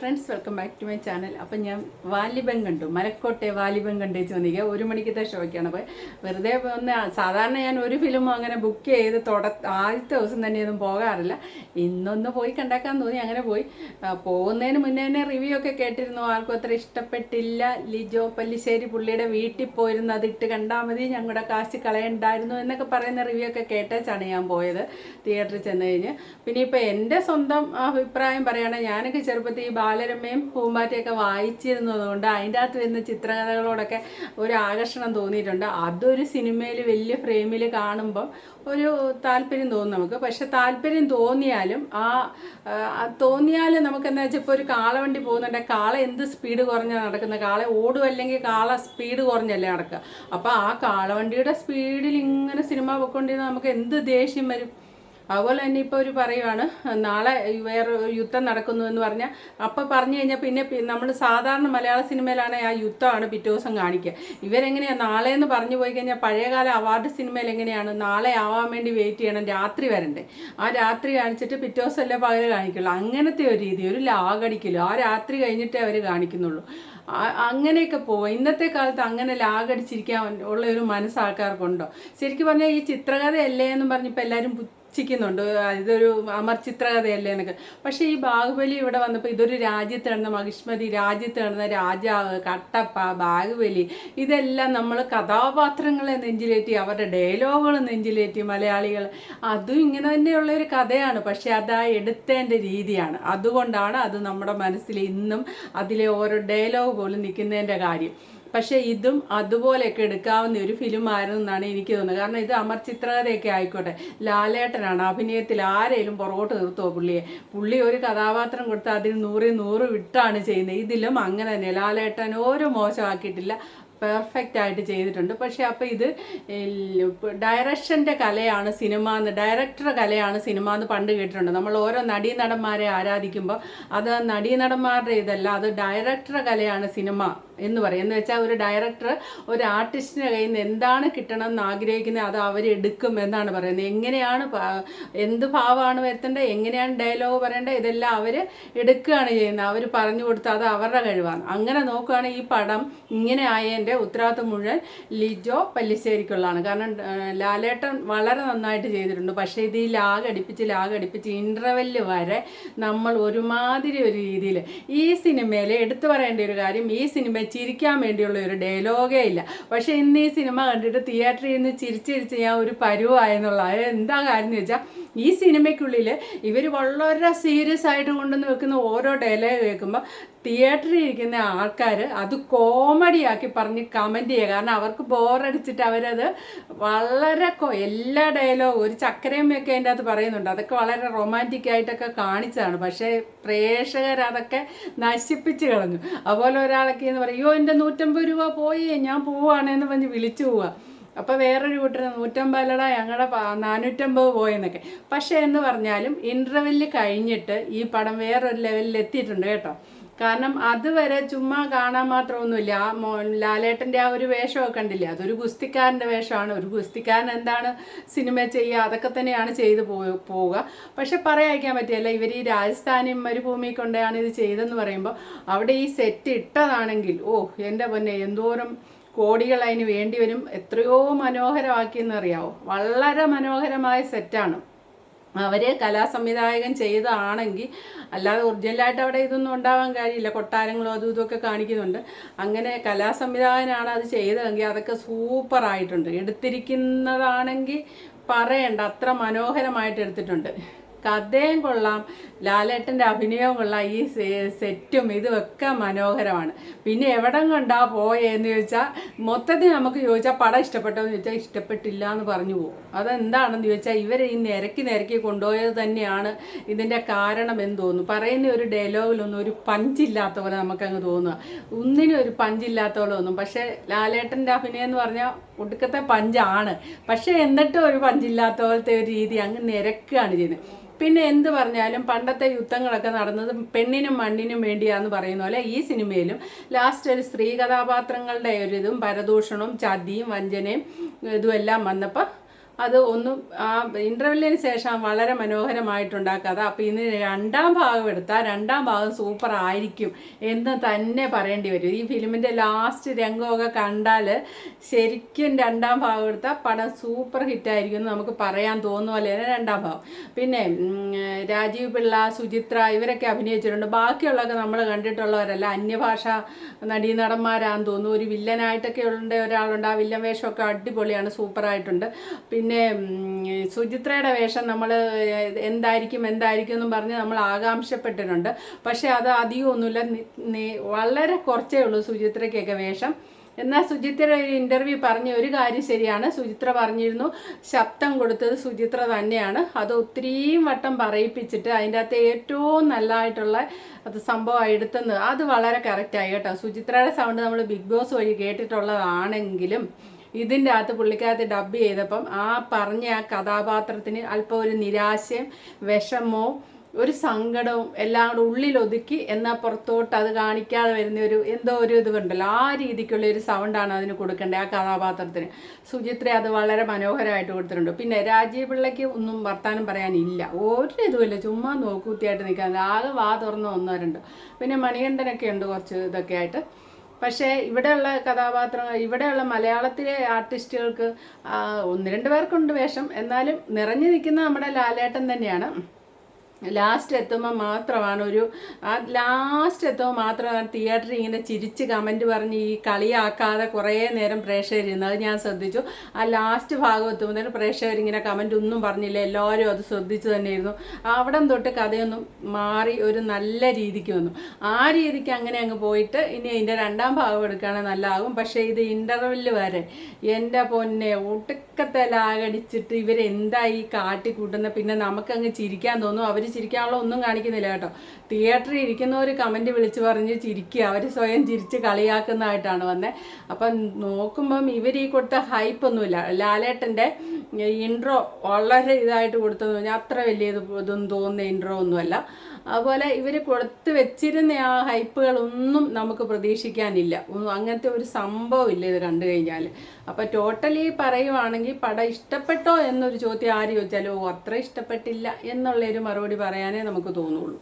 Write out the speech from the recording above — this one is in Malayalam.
Friends welcome back to my channel അപ്പം ഞാൻ വാലിബൻ കണ്ടു. മലക്കോട്ടെ വാലിബൻ കണ്ടേച്ച് വന്നിരിക്കുക ഒരു മണിക്കത്തെ ഷോയ്ക്കാണ്. അപ്പോൾ വെറുതെ ഒന്ന് സാധാരണ ഞാൻ ഒരു ഫിലിമും അങ്ങനെ ബുക്ക് ചെയ്ത് തുട ആദ്യത്തെ ദിവസം തന്നെ ഒന്നും പോകാറില്ല. ഇന്നൊന്ന് പോയി കണ്ടാക്കാൻ തോന്നി. അങ്ങനെ പോയി. പോകുന്നതിന് മുന്നേ തന്നെ റിവ്യൂ ഒക്കെ കേട്ടിരുന്നു. ആർക്കും അത്ര ഇഷ്ടപ്പെട്ടില്ല. ലിജോ പല്ലിശ്ശേരി പുള്ളിയുടെ വീട്ടിൽ പോയിരുന്നു. അത് ഇട്ട് കണ്ടാൽ മതി. ഞങ്ങളുടെ കാശ് കളയണ്ടായിരുന്നു എന്നൊക്കെ പറയുന്ന റിവ്യൂ ഒക്കെ കേട്ടേച്ചാണ് ഞാൻ പോയത്. തിയേറ്ററിൽ ചെന്ന് കഴിഞ്ഞ്. പിന്നെ ഇപ്പോൾ എന്റെ സ്വന്തം അഭിപ്രായം പറയുകയാണെങ്കിൽ ഞാനൊക്കെ ചെറുപ്പത്തിൽ ഈ ബാലരമയും പൂമ്പാറ്റയൊക്കെ വായിച്ചിരുന്നതുകൊണ്ട് അതിന്റെ അകത്ത് വരുന്ന ചിത്രകഥകളോടൊക്കെ ഒരു ആകർഷണം തോന്നിയിട്ടുണ്ട്. അതൊരു സിനിമയിൽ വലിയ ഫ്രെയിമിൽ കാണുമ്പോൾ ഒരു താല്പര്യം തോന്നും നമുക്ക്. പക്ഷെ താല്പര്യം തോന്നിയാലും ആ, തോന്നിയാലും നമുക്ക് എന്താ വെച്ചാൽ ഇപ്പോൾ ഒരു കാളവണ്ടി പോകുന്നുണ്ട് കാള എന്ത് സ്പീഡ് കുറഞ്ഞാണ് നടക്കുന്നത് കാള ഓടും അല്ലെങ്കിൽ കാള സ്പീഡ് കുറഞ്ഞല്ലേ നടക്കുക അപ്പോൾ ആ കാളവണ്ടിയുടെ സ്പീഡിൽ ഇങ്ങനെ സിനിമ പോയിക്കൊണ്ടിരുന്ന നമുക്ക് എന്ത് ദേഷ്യം വരും? അതുപോലെ തന്നെ ഇപ്പോൾ ഒരു പറയുവാണ് നാളെ വേറെ യുദ്ധം നടക്കുന്നു എന്ന് പറഞ്ഞാൽ അപ്പോൾ പറഞ്ഞു കഴിഞ്ഞാൽ പിന്നെ നമ്മൾ സാധാരണ മലയാള സിനിമയിലാണ് ആ യുദ്ധമാണ് പിറ്റേ ദിവസം കാണിക്കുക ഇവരെങ്ങനെയാണ് നാളെ എന്ന് പറഞ്ഞു പോയി കഴിഞ്ഞാൽ പഴയകാല അവാർഡ് സിനിമയിൽ എങ്ങനെയാണ് നാളെ ആവാൻ വേണ്ടി വെയിറ്റ് ചെയ്യണം രാത്രി വരണ്ടേ? ആ രാത്രി കാണിച്ചിട്ട് പിറ്റേ ദിവസം അല്ലേ പകൽ കാണിക്കുള്ളൂ. അങ്ങനത്തെ ഒരു രീതി ഒരു ലാഗടിക്കില്ല ആ രാത്രി കഴിഞ്ഞിട്ടേ അവർ കാണിക്കുന്നുള്ളൂ. അങ്ങനെയൊക്കെ പോവുക ഇന്നത്തെ കാലത്ത് അങ്ങനെ ലാഗടിച്ചിരിക്കാൻ ഉള്ള ഒരു മനസ്സ് ആൾക്കാർക്കുണ്ടോ? ശരിക്കും പറഞ്ഞാൽ ഈ ചിത്രകഥയല്ലേ എന്ന് പറഞ്ഞിപ്പോൾ എല്ലാവരും പുച്ഛിക്കുന്നുണ്ട് ആ, ഇതൊരു അമർ ചിത്രകഥയല്ലേ എന്നൊക്കെ. പക്ഷേ ഈ ബാഹുബലി ഇവിടെ വന്നപ്പോൾ ഇതൊരു രാജ്യത്ത് നടന്ന മഹിഷ്മതി രാജ്യത്ത് നടന്ന രാജാവ് കട്ടപ്പ ബാഹുബലി ഇതെല്ലാം നമ്മൾ കഥാപാത്രങ്ങളെ നെഞ്ചിലേറ്റി അവരുടെ ഡയലോഗുകൾ നെഞ്ചിലേറ്റി മലയാളികൾ അതും ഇങ്ങനെ തന്നെയുള്ള ഒരു കഥയാണ്. പക്ഷേ അത് ആ എടുത്തേന്റെ രീതിയാണ്. അതുകൊണ്ടാണ് അത് നമ്മുടെ മനസ്സിൽ ഇന്നും അതിലെ ഓരോ ഡയലോഗ് പോലും നിൽക്കുന്നതിന്റെ കാര്യം. പക്ഷേ ഇതും അതുപോലെയൊക്കെ എടുക്കാവുന്ന ഒരു ഫിലിം ആയിരുന്നു എന്നാണ് എനിക്ക് തോന്നുന്നത്. കാരണം ഇത് അമർ ചിത്രകഥയൊക്കെ ആയിക്കോട്ടെ. ലാലേട്ടനാണ് അഭിനയത്തിൽ ആരെയും പുറകോട്ട് നിർത്തുമോ പുള്ളിയെ? പുള്ളി ഒരു കഥാപാത്രം കൊടുത്താൽ അതിന് നൂറിൽ നൂറ് വിട്ടാണ് ചെയ്യുന്നത്. ഇതിലും അങ്ങനെ തന്നെ. ലാലേട്ടൻ ഓരോ മോശമാക്കിയിട്ടില്ല. പെർഫെക്റ്റ് ആയിട്ട് ചെയ്തിട്ടുണ്ട്. പക്ഷേ അപ്പോൾ ഇത് ഡയറക്ഷന്റെ കലയാണ് സിനിമ എന്ന് ഡയറക്ടറുടെ കലയാണ് സിനിമ എന്ന് പണ്ട് കേട്ടിട്ടുണ്ട്. നമ്മൾ ഓരോ നടീ നടന്മാരെ ആരാധിക്കുമ്പോൾ അത് നടീനടന്മാരുടെ ഇതല്ല അത് ഡയറക്ടറുടെ കലയാണ് സിനിമ. എന്ന് പറയും. എന്ന് വെച്ചാൽ ഒരു ഡയറക്ടർ ഒരു ആർട്ടിസ്റ്റിന്റെ കയ്യിൽ നിന്ന് എന്താണ് കിട്ടണം എന്ന് ആഗ്രഹിക്കുന്നത് അത് അവർ എടുക്കും എന്നാണ് പറയുന്നത്. എങ്ങനെയാണ് എന്ത് ഭാവമാണ് വരുത്തേണ്ടത് എങ്ങനെയാണ് ഡയലോഗ് പറയേണ്ടത് ഇതെല്ലാം അവർ എടുക്കുകയാണ് ചെയ്യുന്നത്. അവർ പറഞ്ഞു കൊടുത്ത് അത് അവരുടെ കഴിവാണ്. അങ്ങനെ നോക്കുകയാണെങ്കിൽ ഈ പടം ഇങ്ങനെ ആയതിന്റെ ഉത്തരവാദിത്വം മുഴുവൻ ലിജോ പല്ലിശ്ശേരിക്കുള്ളതാണ്. കാരണം ലാലേട്ടൻ വളരെ നന്നായിട്ട് ചെയ്തിട്ടുണ്ട്. പക്ഷേ ഇത് ഈ ലാഗ് അടിപ്പിച്ച് ലാഗ് അടിപ്പിച്ച് ഇന്റർവെല്ല് വരെ നമ്മൾ ഒരുമാതിരി ഒരു രീതിയിൽ ഈ സിനിമയിൽ എടുത്തു പറയേണ്ട ഒരു കാര്യം ഈ സിനിമ ചിരിക്കാൻ വേണ്ടിയുള്ള ഒരു ഡയലോഗേ ഇല്ല. പക്ഷേ ഇന്ന് ഈ സിനിമ കണ്ടിട്ട് തിയേറ്ററിൽ നിന്ന് ചിരിച്ചിരിച്ച് ഞാൻ ഒരു പരുവായെന്നുള്ള എന്താ കാര്യം എന്ന് വെച്ചാൽ ഈ സിനിമയ്ക്കുള്ളിൽ ഇവർ വളരെ സീരിയസ് ആയിട്ട് കൊണ്ടുവന്ന് വെക്കുന്ന ഓരോ ഡയലോഗ് കേൾക്കുമ്പോൾ തിയേറ്ററിൽ ഇരിക്കുന്ന ആൾക്കാർ അത് കോമഡിയാക്കി പറഞ്ഞ് കമന്റ് ചെയ്യുക. കാരണം അവർക്ക് ബോറടിച്ചിട്ട് അവരത് വളരെ എല്ലാ ഡയലോഗും ഒരു ചക്കരയമ്മയൊക്കെ അതിന്റെ അകത്ത് പറയുന്നുണ്ട്. അതൊക്കെ വളരെ റൊമാന്റിക് ആയിട്ടൊക്കെ കാണിച്ചതാണ്. പക്ഷേ പ്രേക്ഷകർ അതൊക്കെ നശിപ്പിച്ച് കളഞ്ഞു. അതുപോലെ ഒരാളൊക്കെ എന്ന് പറയും അയ്യോ എന്റെ നൂറ്റമ്പത് രൂപ പോയി ഞാൻ പോവാണെന്ന് പറഞ്ഞ് വിളിച്ചു പോവുക അപ്പോൾ വേറൊരു കൂട്ടർ നൂറ്റമ്പതിലട ഞങ്ങളുടെ നാനൂറ്റമ്പത് പോയെന്നൊക്കെ. പക്ഷേ എന്ന് പറഞ്ഞാലും ഇന്റർവെല്ല് കഴിഞ്ഞിട്ട് ഈ പടം വേറൊരു ലെവലിൽ എത്തിയിട്ടുണ്ട് കേട്ടോ. കാരണം അതുവരെ ചുമ്മാ കാണാൻ മാത്രമൊന്നുമില്ല. ആ മോ ലാലേട്ടന്റെ ആ ഒരു വേഷമൊക്കെ കണ്ടില്ലേ? അതൊരു ഗുസ്തിക്കാരന്റെ വേഷമാണ്. ഒരു ഗുസ്തിക്കാരൻ എന്താണ് സിനിമ ചെയ്യുക അതൊക്കെ തന്നെയാണ് ചെയ്തു പോവുക. പക്ഷെ പറയാതിരിക്കാൻ പറ്റിയല്ല ഇവർ ഈ രാജസ്ഥാനി മരുഭൂമി കൊണ്ടാണ് ഇത് ചെയ്തതെന്ന് പറയുമ്പോൾ അവിടെ ഈ സെറ്റ് ഇട്ടതാണെങ്കിൽ ഓ എന്റെ പൊന്നെ എന്തോരം കോടികൾ അതിന് വേണ്ടി വരും. എത്രയോ മനോഹരമാക്കിയെന്നറിയാവോ? വളരെ മനോഹരമായ സെറ്റാണ് അവർ കലാസംവിധായകൻ ചെയ്തതാണെങ്കിൽ അല്ലാതെ ഒറിജിനലായിട്ട് അവിടെ ഇതൊന്നും ഉണ്ടാവാൻ കാര്യമില്ല. കൊട്ടാരങ്ങളോ അതും ഇതൊക്കെ കാണിക്കുന്നുണ്ട്. അങ്ങനെ കലാസംവിധായകനാണ് അത് ചെയ്തതെങ്കിൽ അതൊക്കെ സൂപ്പറായിട്ടുണ്ട് എടുത്തിരിക്കുന്നതാണെങ്കിൽ പറയണ്ട. അത്ര മനോഹരമായിട്ട് എടുത്തിട്ടുണ്ട്. കഥയും കൊള്ളാം. ലാലേട്ടന്റെ അഭിനയവും കൊള്ളാം. ഈ സെറ്റും ഇതുമൊക്കെ മനോഹരമാണ്. പിന്നെ എവിടം കൊണ്ടാ പോയെന്ന് ചോദിച്ചാൽ മൊത്തത്തിൽ നമുക്ക് ചോദിച്ചാൽ പടം ഇഷ്ടപ്പെട്ടോ എന്ന് ചോദിച്ചാൽ ഇഷ്ടപ്പെട്ടില്ല എന്ന് പറഞ്ഞു പോകും അതെന്താണെന്ന് ചോദിച്ചാൽ ഇവർ ഈ നിരക്കി നിരക്കി കൊണ്ടുപോയത് തന്നെയാണ് ഇതിന്റെ കാരണം എന്ന് തോന്നുന്നു. പറയുന്ന ഒരു ഡയലോഗിലൊന്നും ഒരു പഞ്ചില്ലാത്ത പോലെ നമുക്കങ്ങ് തോന്നുക. ഒന്നിനും ഒരു പഞ്ചില്ലാത്ത പോലെ തോന്നും. പക്ഷേ ലാലേട്ടന്റെ അഭിനയം എന്ന് പറഞ്ഞാൽ ഒടുക്കത്തെ പഞ്ചാണ്. പക്ഷേ എന്നിട്ടും ഒരു പഞ്ചില്ലാത്ത പോലത്തെ ഒരു രീതി അങ്ങ് നിരക്കുകയാണ് ചെയ്യുന്നത്. പിന്നെ എന്ത് പറഞ്ഞാലും പണ്ടത്തെ യുദ്ധങ്ങളൊക്കെ നടന്നത് പെണ്ണിനും മണ്ണിനും വേണ്ടിയാന്ന് പറയുന്ന പോലെ ഈ സിനിമയിലും ലാസ്റ്റ് ഒരു സ്ത്രീ കഥാപാത്രങ്ങളുടെ ഒരു ഇതും പരദൂഷണവും ചതിയും വഞ്ചനയും ഇതുമെല്ലാം വന്നപ്പോൾ അത് ഒന്നും ആ ഇന്റർവെല്ലിന് ശേഷം വളരെ മനോഹരമായിട്ടുണ്ടാക്കുക. കഥ അപ്പോൾ ഇന്ന് രണ്ടാം ഭാഗം എടുത്താൽ രണ്ടാം ഭാഗം സൂപ്പർ ആയിരിക്കും എന്ന് തന്നെ പറയേണ്ടി വരും. ഈ ഫിലിമിന്റെ ലാസ്റ്റ് രംഗമൊക്കെ കണ്ടാൽ ശരിക്കും രണ്ടാം ഭാഗം എടുത്താൽ പടം സൂപ്പർ ഹിറ്റായിരിക്കും എന്ന് നമുക്ക് പറയാൻ തോന്നുന്ന പോലെ തന്നെ രണ്ടാം ഭാഗം. പിന്നെ രാജീവ് പിള്ള സുചിത്ര ഇവരൊക്കെ അഭിനയിച്ചിട്ടുണ്ട്. ബാക്കിയുള്ളതൊക്കെ നമ്മൾ കണ്ടിട്ടുള്ളവരല്ല. അന്യഭാഷ നടീനടന്മാരാന്ന് തോന്നുന്നു. ഒരു വില്ലനായിട്ടൊക്കെ ഉള്ള ഒരാളുണ്ട്. ആ വില്ലൻ വേഷമൊക്കെ അടിപൊളിയാണ് സൂപ്പറായിട്ടുണ്ട് പിന്നെ ഉം, സുചിത്രയുടെ വേഷം നമ്മൾ എന്തായിരിക്കും എന്തായിരിക്കും എന്നും പറഞ്ഞ് നമ്മൾ ആകാംക്ഷപ്പെട്ടിട്ടുണ്ട്. പക്ഷേ അത് അധികമൊന്നുമില്ല വളരെ കുറച്ചേ ഉള്ളൂ സുചിത്രയ്ക്കൊക്കെ വേഷം. എന്നാൽ സുചിത്ര ഒരു ഇന്റർവ്യൂ പറഞ്ഞ ഒരു കാര്യം ശരിയാണ്. സുചിത്ര പറഞ്ഞിരുന്നു ശബ്ദം കൊടുത്തത് സുചിത്ര തന്നെയാണ്. അത് ഒത്തിരിയും വട്ടം പറയിപ്പിച്ചിട്ട് അതിന്റെ അകത്ത് ഏറ്റവും നല്ലതായിട്ടുള്ള അത് സംഭവം എടുത്തെന്ന് അത് വളരെ കറക്റ്റായി കേട്ടോ. സുചിത്രയുടെ സൗണ്ട് നമ്മൾ ബിഗ് ബോസ് വഴി കേട്ടിട്ടുള്ളതാണെങ്കിലും ഇതിന്റെ അകത്ത് പുള്ളിക്കകത്ത് ഡബ് ചെയ്തപ്പം ആ പറഞ്ഞ ആ കഥാപാത്രത്തിന് അല്പം ഒരു നിരാശയും വിഷമവും ഒരു സങ്കടവും എല്ലാം കൂടെ ഉള്ളിൽ ഒതുക്കി എന്നാൽ പുറത്തോട്ട് അത് കാണിക്കാതെ വരുന്ന ഒരു എന്തോ ഒരു ഇത് ഉണ്ടല്ലോ ആ രീതിക്കുള്ള ഒരു സൗണ്ടാണ് അതിന് കൊടുക്കേണ്ടത് ആ കഥാപാത്രത്തിന്. സുചിത്ര അത് വളരെ മനോഹരമായിട്ട് കൊടുത്തിട്ടുണ്ട്. പിന്നെ രാജീവ് പിള്ളയ്ക്ക് ഒന്നും വർത്താനം പറയാനില്ല. ഒരു ഇതുമില്ല. ചുമ്മാ നോക്കൂത്തിയായിട്ട് നിൽക്കാൻ ആകെ വാ തുറന്ന ഒന്നോ രണ്ടോ. പിന്നെ മണികണ്ഠനൊക്കെ ഉണ്ട് കുറച്ച് ഇതൊക്കെ ആയിട്ട്. പക്ഷേ ഇവിടെയുള്ള കഥാപാത്രം ഇവിടെയുള്ള മലയാളത്തിലെ ആർട്ടിസ്റ്റുകൾക്ക് ഒന്ന് രണ്ട് പേർക്കുണ്ട് വേഷം. എന്നാലും നിറഞ്ഞു നിൽക്കുന്ന നമ്മുടെ ലാലേട്ടൻ തന്നെയാണ്. ലാസ്റ്റ് എത്തുമ്പോൾ മാത്രമാണ് ഒരു ആ ലാസ്റ്റ് എത്തുമ്പോൾ മാത്രമാണ് തിയേറ്ററിൽ ഇങ്ങനെ ചിരിച്ച് കമന്റ് പറഞ്ഞ് ഈ കളിയാക്കാതെ കുറേ നേരം പ്രേക്ഷകരിരുന്നു അത് ഞാൻ ശ്രദ്ധിച്ചു. ആ ലാസ്റ്റ് ഭാഗം എത്തുമ്പോൾ പ്രേക്ഷകർ ഇങ്ങനെ കമന്റ് ഒന്നും പറഞ്ഞില്ല. എല്ലാവരും അത് ശ്രദ്ധിച്ചു തന്നെയിരുന്നു. അവിടം തൊട്ട് കഥയൊന്നും മാറി ഒരു നല്ല രീതിക്ക് വന്നു. ആ രീതിക്ക് അങ്ങനെ അങ്ങ് പോയിട്ട് ഇനി ഇതിന്റെ രണ്ടാം ഭാഗം എടുക്കുകയാണെങ്കിൽ നല്ലതാകും. പക്ഷേ ഇത് ഇന്റർവെല്ല് വരെ എന്റെ പൊന്നെ ഒട്ടുക്കത്തെ ലാഗടിച്ചിട്ട് ഇവരെന്താ ഈ പിന്നെ നമുക്കങ്ങ് ചിരിക്കാൻ തോന്നും. അവർ ചിരിക്കാനുള്ള ഒന്നും കാണിക്കുന്നില്ല കേട്ടോ. തിയേറ്ററിൽ ഇരിക്കുന്നവർ കമന്റ് വിളിച്ച് പറഞ്ഞ് ചിരിക്കുക അവർ സ്വയം ചിരിച്ച് കളിയാക്കുന്നതായിട്ടാണ് വന്നത് അപ്പം നോക്കുമ്പം ഇവർ ഈ കൊടുത്ത ഹൈപ്പൊന്നുമില്ല ലാലേട്ടന്റെ ഇൻട്രോ വളരെ ഇതായിട്ട് കൊടുത്തെന്ന് പറഞ്ഞാൽ അത്ര വലിയ ഇത് ഇതൊന്നും തോന്നുന്ന ഇൻട്രോ ഒന്നുമല്ല. അതുപോലെ ഇവർ കൊടുത്ത് വെച്ചിരുന്ന ആ ഹൈപ്പുകളൊന്നും നമുക്ക് പ്രതീക്ഷിക്കാനില്ല. അങ്ങനത്തെ ഒരു സംഭവമില്ല ഇത് കണ്ടു കഴിഞ്ഞാൽ അപ്പോൾ ടോട്ടലി പറയുവാണെങ്കിൽ പടം ഇഷ്ടപ്പെട്ടോ എന്നൊരു ചോദ്യം ആര് ചോദിച്ചാലും അത്ര ഇഷ്ടപ്പെട്ടില്ല എന്നുള്ളൊരു മറുപടി പറയാനേ നമുക്ക് തോന്നുള്ളൂ.